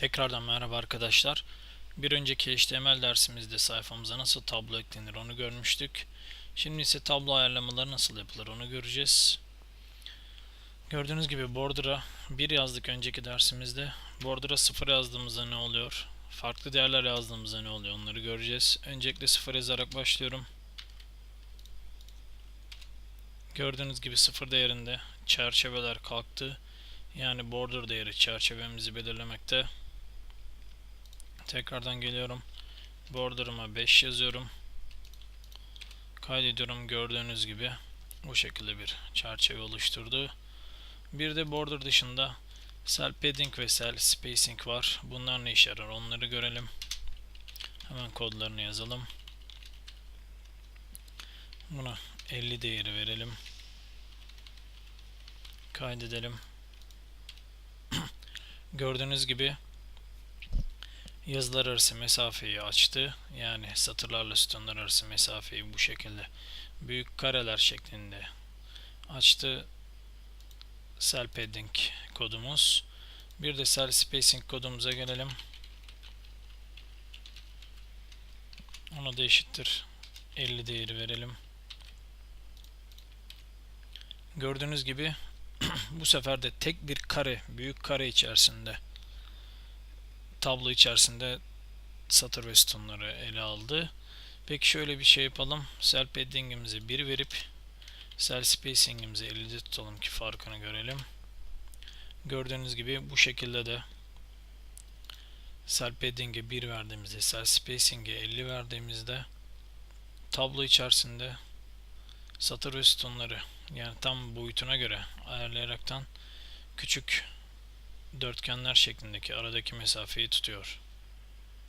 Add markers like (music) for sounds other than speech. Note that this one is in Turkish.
Tekrardan merhaba arkadaşlar. Bir önceki HTML dersimizde sayfamıza nasıl tablo eklenir onu görmüştük. Şimdi ise tablo ayarlamaları nasıl yapılır onu göreceğiz. Gördüğünüz gibi border'a 1 yazdık önceki dersimizde. Border'a 0 yazdığımızda ne oluyor? Farklı değerler yazdığımızda ne oluyor onları göreceğiz. Öncelikle 0 yazarak başlıyorum. Gördüğünüz gibi 0 değerinde çerçeveler kalktı. Yani border değeri çerçevemizi belirlemekte. Tekrardan geliyorum. Border'ıma 5 yazıyorum. Kaydediyorum gördüğünüz gibi bu şekilde bir çerçeve oluşturdu. Bir de border dışında cell padding ve cell spacing var. Bunlar ne işe yarar onları görelim. Hemen kodlarını yazalım. Buna 50 değeri verelim. Kaydedelim. (clears throat) Gördüğünüz gibi yazılar arası mesafeyi açtı. Yani satırlarla sütunlar arası mesafeyi bu şekilde büyük kareler şeklinde açtı. Cell padding kodumuz. Bir de cell spacing kodumuza gelelim. Ona da eşittir 50 değeri verelim. Gördüğünüz gibi (clears throat) bu sefer de tek bir kare, büyük kare içerisinde tablo içerisinde satır ve sütunları ele aldı. Peki şöyle bir şey yapalım. Cell padding'imizi 1 verip cell spacing'imizi 50'de tutalım ki farkını görelim. Gördüğünüz gibi bu şekilde de cell padding'e 1 verdiğimizde, cell spacing'e 50 verdiğimizde tablo içerisinde satır ve sütunları yani tam boyutuna göre ayarlayaraktan küçük dörtgenler şeklindeki aradaki mesafeyi tutuyor.